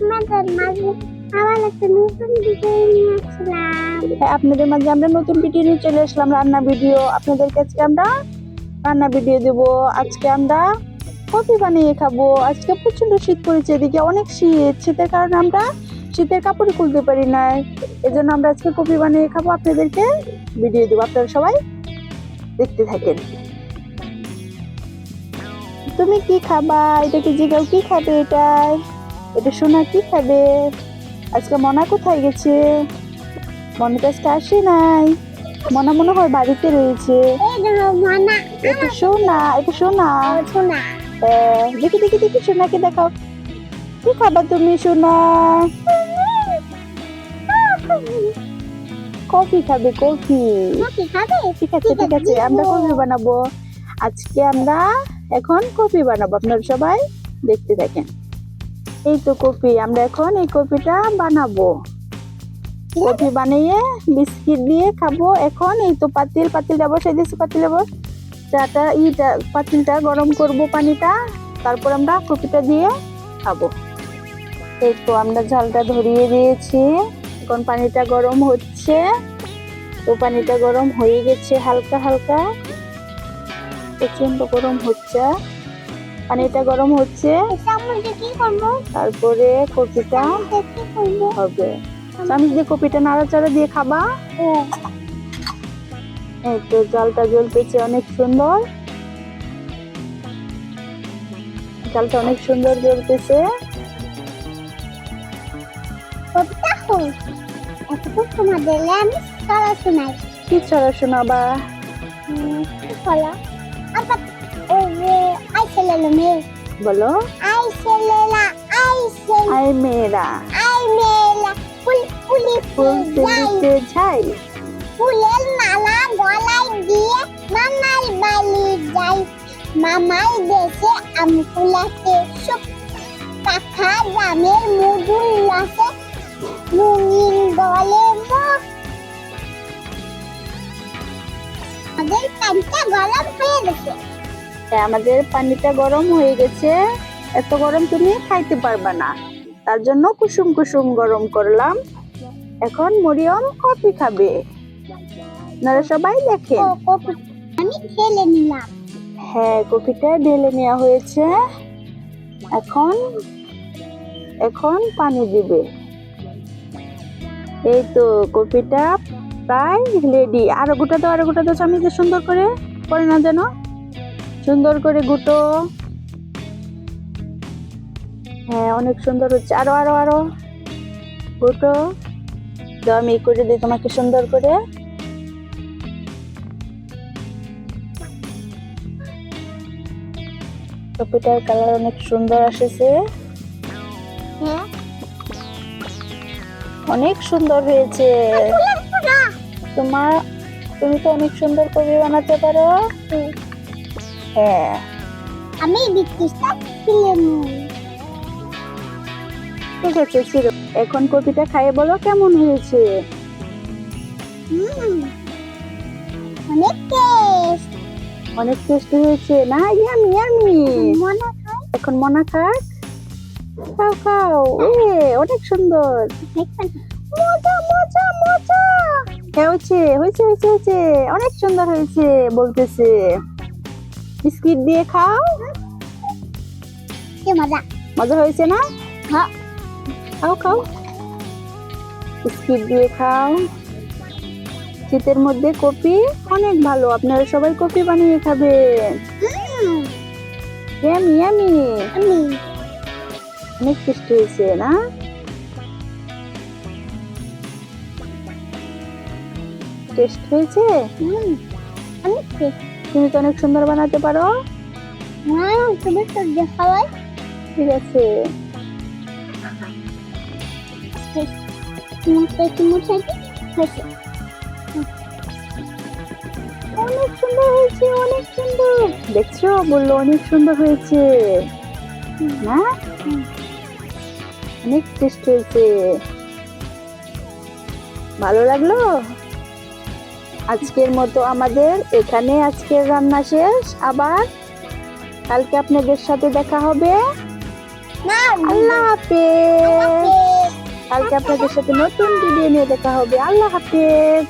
আপনাদের মাঝে আবার একটা নতুন ভিডিও নিয়ে আসলাম। হ্যাঁ আপনাদের মাঝে আমরা নতুন ভিডিও নিয়ে চলে আসলাম, রান্না ভিডিও আপনাদের কাছে আমরা রান্না ভিডিও দেব। আজকে আমরা কফি বানিয়ে খাব। আজকে প্রচণ্ড শীত পড়েছে, এদিকে অনেক শীত। শীতের কারণে আমরা শীতের কাপড় খুলতে পারি না। এজন্য আমরা আজকে কফি বানিয়ে খাব। আপনাদেরকে ভিডিও দেবো। আপনারা সবাই দেখতে থাকেন। তুমি কি খাবা? এটা কি জিগাও কি খাবে এটাই এটা সোনা কি খাবে? আজকে মনা কোথায় গেছে? মনে তো আজকে আসে নাই। মনা মনে হয় বাড়িতে রয়েছে। এটা সোনা এটা সোনা। হ্যাঁ, দেখি দেখি দেখি সোনাকে দেখাও। কি খাবা তুমি সোনা? কফি খাবে কফি। ঠিক আছে ঠিক আছে আমরা কফি বানাবো। আজকে আমরা এখন কফি বানাবো। আপনারা সবাই দেখতে থাকেন। এই তো কপি, আমরা এখন এই কপিটা বানাবো। কপি বানিয়ে বিস্কিট দিয়ে খাব। এখন এই তো পাতিল পাতিল পাতিলটা বসাই দিয়েছি পাতিলে বস চাটা, ইটা, পাতিলটা গরম করব পানিটা, তারপর আমরা কপিটা দিয়ে খাব। এই তো আমরা ঝালটা ধরিয়ে দিয়েছি। এখন পানিটা গরম হচ্ছে। তো পানিটা গরম হয়ে গেছে হালকা হালকা। প্রচণ্ড গরম হচ্ছে। পানিটা গরম হচ্ছে। তারপরে কপিটা হবে। চামচ দিয়ে কপিটা নাড়াচাড়া দিয়ে খাবা। এই তো জলটা জ্বলতেছে অনেক সুন্দর। জলটা অনেক সুন্দর জ্বলতেছে। কি ছড়া শোনাবা? কি বলো। আই বলো আই ছেলে আই মেয়েরা আই মেয়েলা ফুল ফুলি ফুল তুলিতে যাই। ফুলের মালা গলায় দিয়ে মামার বাড়ি যাই মামার দেশে আম কুলাতে সুখ কাকা গ্রামের মুদুল লাসে রঙিন গলে আমাদের গরম হয়ে গেছে। আমাদের পানিটা গরম হয়ে গেছে। এত গরম তুমি খাইতে পারবা না। তার জন্য কুসুম কুসুম গরম করলাম। এখন মরিয়ম কফি খাবে। আপনারা সবাই দেখেন। কপি আমি খেলে নিলাম। হ্যাঁ কফিটা ঢেলে নেওয়া হয়েছে। এখন এখন পানি দিবে। এই তো কফিটা প্রায় রেডি। আরও গোটা দাও আরও গোটা দাও চামিচে সুন্দর করে করে না যেন সুন্দর করে গুটো। হ্যাঁ অনেক সুন্দর হচ্ছে। আরও আরও আরও। গুটো। দাও আমি করে দিই তোমাকে সুন্দর করে। টপিটার কালার অনেক সুন্দর আসেছে। হ্যাঁ অনেক সুন্দর হয়েছে। তোমার তুমি তো অনেক সুন্দর কবি বানাতে পারো। হ্যাঁ। আমি খেলে নিই। ঠিক আছে সিরপ এখন কপিটা খাইয়ে বলো কেমন হয়েছে। হুম। অনেক টেস্ট। অনেক টেস্টি হয়েছে। না ইয়ামি ইয়ামি। মনে এখন মনা খাক। খাও খাও। এ অনেক সুন্দর। দেখবেন মজা মজা মজা। হ্যাঁ হয়েছে হয়েছে হয়েছে হয়েছে। অনেক সুন্দর হয়েছে বলতেছে। বিস্কিট দিয়ে খাও। কি মজা? মজা হয়েছে না? হ্যাঁ। খাও খাও। বিস্কিট দিয়ে খাও। শীতের মধ্যে কপি অনেক ভালো। আপনারা সবাই কপি বানিয়ে খাবেন। Hmm, yummy yummy. অনেক টেস্টি হয়েছে না? টেস্ট হয়েছে? অনেক তুমি তো অনেক সুন্দর বানাতে পারো। হ্যাঁ তুমি তো দেখাওয়াই। ঠিক আছে। অনেক সুন্দর হয়েছে অনেক সুন্দর। দেখছ? বলল অনেক সুন্দর হয়েছে। না? অনেক টেস্ট হয়েছে। ভালো লাগল? আজকের মতো আমাদের এখানে আজকের রান্না শেষ। আবার কালকে আপনাদের সাথে দেখা হবে। আল্লাহ হাফেজ। কালকে আপনাদের সাথে নতুন ভিডিও নিয়ে দেখা হবে। আল্লাহ হাফেজ।